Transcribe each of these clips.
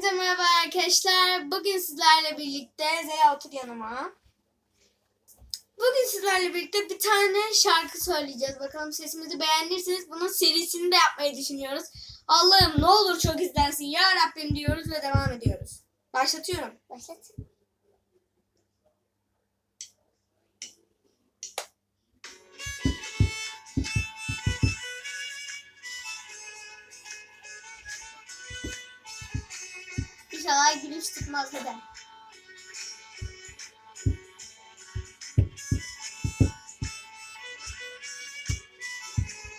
Hepinize merhaba arkadaşlar. Bugün sizlerle birlikte Zeya otur yanıma. Bugün sizlerle birlikte bir tane şarkı söyleyeceğiz. Bakalım sesimizi beğenirseniz bunun serisini de yapmayı düşünüyoruz. Allah'ım ne olur çok izlensin ya Rabbim diyoruz ve devam ediyoruz. Başlatıyorum. Başlat. Hadi.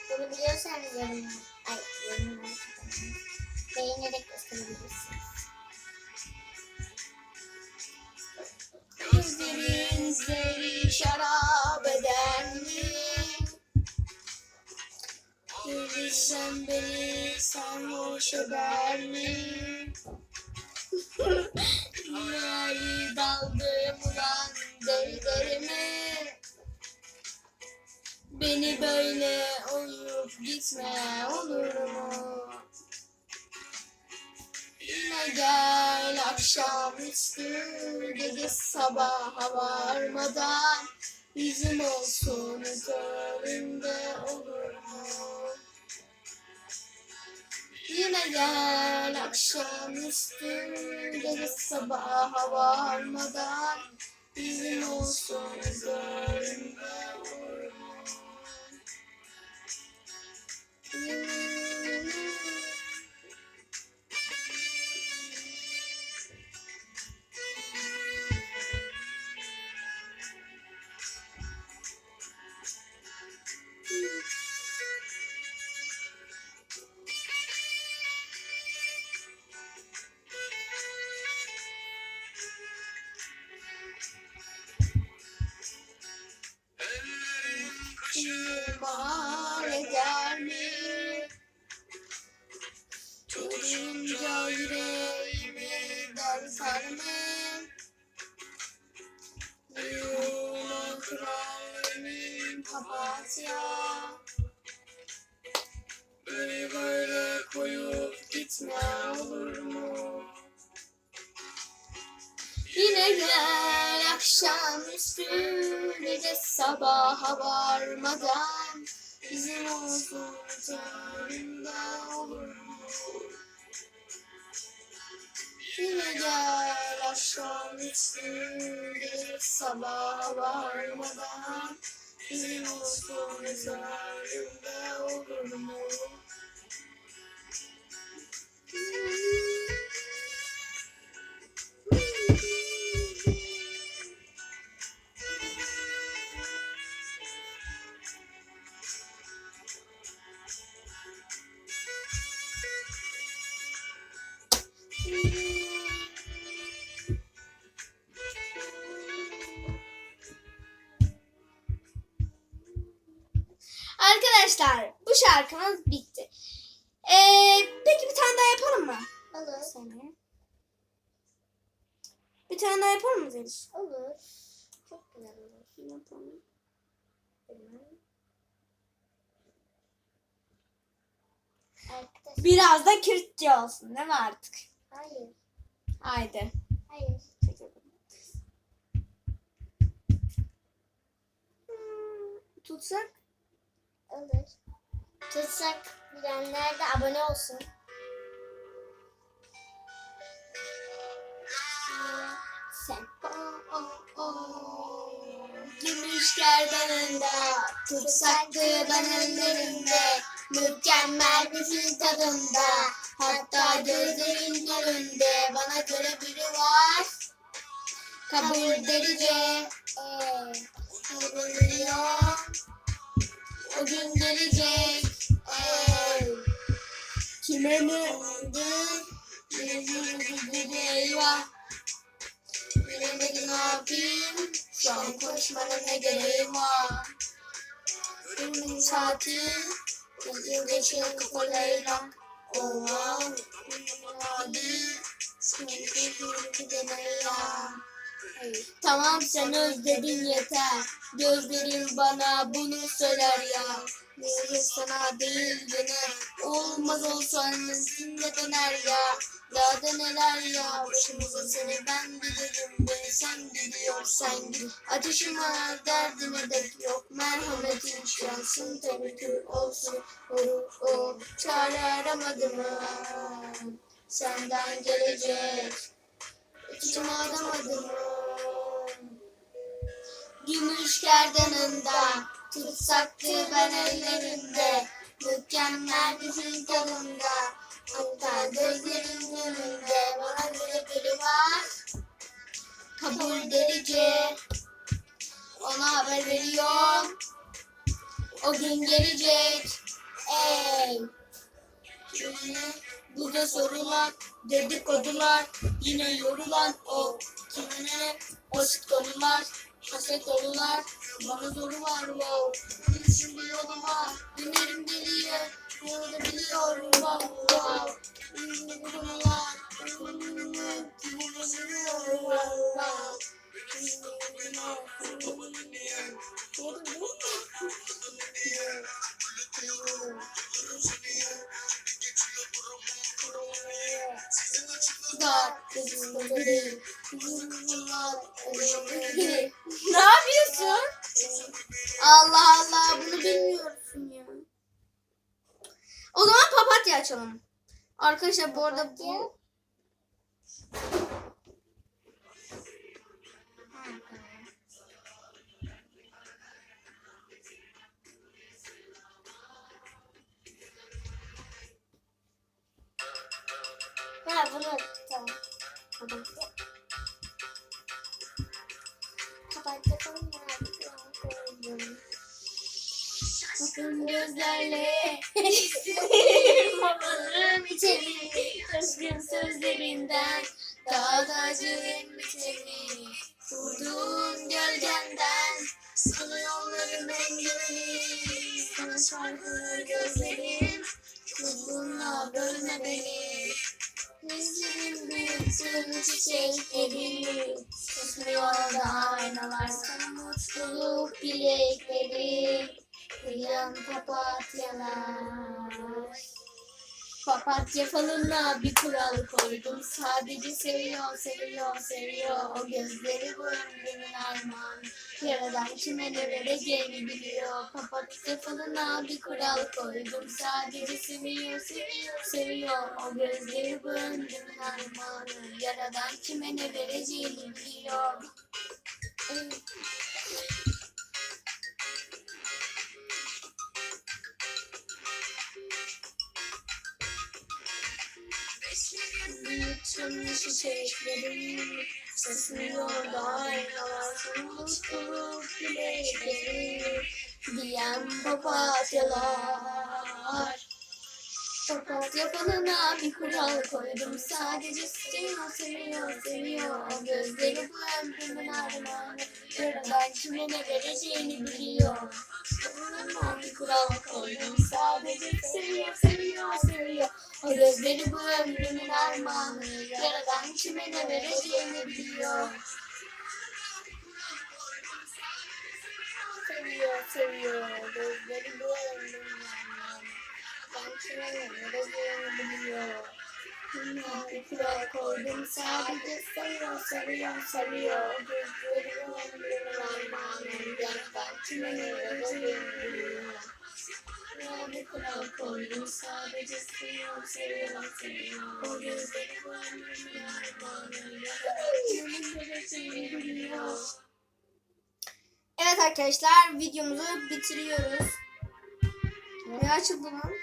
Bunu biliyorsanız yorumlar. Ay yorumlar. Beğenerek gösterebilirsiniz. Gözlerin seni şarap eder mi? Gelirsen beni sarhoş eder mi? Yari daldım ulan delilerime Beni böyle uyup gitme olur mu? Yine gel akşamüstü gece sabaha varmadan Yüzüm olsun üzerinde olur mu? Yine gel akşamüstü gece sabaha varmadan Yüzüm olsun mı? Yolun kralının papatya Beni böyle koyup gitme olur mu? Yine gel akşamüstü gece sabaha varmadan Bizim olsun üzerinde olur mu? Yine gel akşamüstü gece sabaha varmadan Bizim olsun üzerinde olur mu? Arkadaşlar bu şarkımız bitti. Ee, peki bir tane daha yapalım mı? Olur. Saniye. Bir tane daha yapalım mı Zeliş? Olur. Çok güzel olur. Yapalım. Arkadaşlar. Biraz da Kürtçe olsun değil mi artık? Hayır. Haydi. Hayır. Tutsak? Olur. Tutsak bilenler de abone olsun. Sen. Gümüş gerdanında tutsak ben ellerinde Mükemmel bir fil tadında Hatta gözlerin önünde Bana göre biri var Kabul delice Ee, Kabulüyor O gün gelecek Kime ne oldu? Yüzünü eyvah. Bilemedim ne yapayım. Şu an konuşmanın ne gereği var? Benim saatim Gözüm geçiyor kafalarıyla Oha Hadi Sanki demeyi ya Tamam sen özledin yeter. Gözlerin bana bunu söyler ya Verir sana değil gene Olmaz olsa de döner ya? Daha da neler ya? Başımıza seni ben bilirim Beni sen biliyorsan git Ateşim var derdine dek yok Merhametin şansın tabii ki olsun O, o çare aramadım Senden gelecek İçim adamadım Gümüş gerdanında Tutsaktı ben ellerinde Mükemmel film tadında. Hatta gözlerin önünde. Bana göre biri var. Kabul delice. Ona haber veriyorum O gün gelecek. Ey! Yine burada sorular Dedikodular Yine yorulan o. Kimine basit konular Haset dolular Bana zoru var wow. Şimdi yoluma Dönerim deliye. Yolda biliyorum wow wow. Şimdi konular Ne Allah Allah bunu bilmiyorsun ya. O zaman papatya açalım. Arkadaşlar bu arada bu Ha bunu tamam. Bakın gözlerle. Babanım içeri. Kızgın sözlerinden Daha da acıyım biteri Vurduğun gölgenden Sana yolların engeli Sana şarkı gözlerim Kuzgunla bölme beni. Gözlerim büyüttün çiçekleri. Susmuyor da aynalar Sana mutluluk dilekleri Uyan papatyalar. Papatya falına bir kural koydum. Sadece seviyor, seviyor, seviyor. O gözleri bu ömrümün armağanı Yaradan kime ne vereceğini biliyor Papatya falına bir kural koydum. Sadece seviyor, seviyor, seviyor. O gözleri bu ömrümün armağanı Yaradan kime ne vereceğini biliyor Bütün çiçeklerim Sesliyor da aynalar Sana mutluluk dilekleri Diyen papatyalar. Papatya falına bir kural koydum Sadece seviyor, seviyor, seviyor gözleri bu ömrümün armağanı. Yaradan kime ne vereceğini biliyor bir kural koydum Sadece seviyor, seviyor, seviyor O gözleri bu ömrümün armağanı Yaradan kime ne vereceğini biliyor Seviyor, seviyor Gözleri bu ömrümün armağanı ben kime ne vereceğini biliyor. Kural koydum sadece seviyor, seviyor, seviyor. Gözleri ömrümün armağanı. Yani ben kime ne vereceğini biliyor. Dünya bir kural koydum sadece seviyor, seviyor, seviyor. O gözleri ömrümün armağanı. Yani ben kime ne vereceğini biliyor. Evet arkadaşlar videomuzu bitiriyoruz. Ne açıldı lan?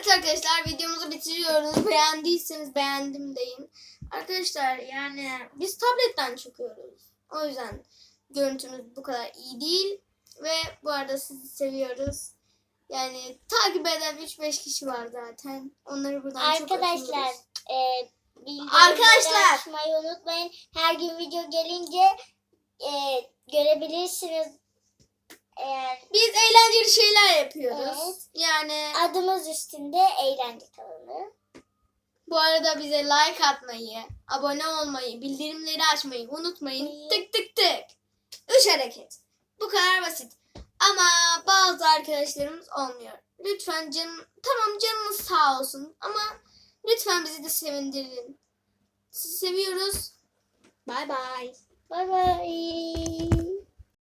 Evet arkadaşlar videomuzu bitiriyoruz. Beğendiyseniz beğendim deyin. Arkadaşlar yani biz tabletten çıkıyoruz. O yüzden görüntümüz bu kadar iyi değil. Ve bu arada sizi seviyoruz. Yani takip eden 3-5 kişi var zaten. Onları buradan çok Arkadaşlar e, Arkadaşlar. unutmayın. Her gün video gelince e, görebilirsiniz. Eğer Biz eğlenceli şeyler yapıyoruz. Evet. Yani adımız üstünde eğlence kanalı. Bu arada bize like atmayı, abone olmayı, bildirimleri açmayı unutmayın. Tık tık tık. Üç hareket. Bu kadar basit. Ama bazı arkadaşlarımız olmuyor. Lütfen canım, tamam canınız sağ olsun ama lütfen bizi de sevindirin. Sizi seviyoruz. Bay bay. Bay bay.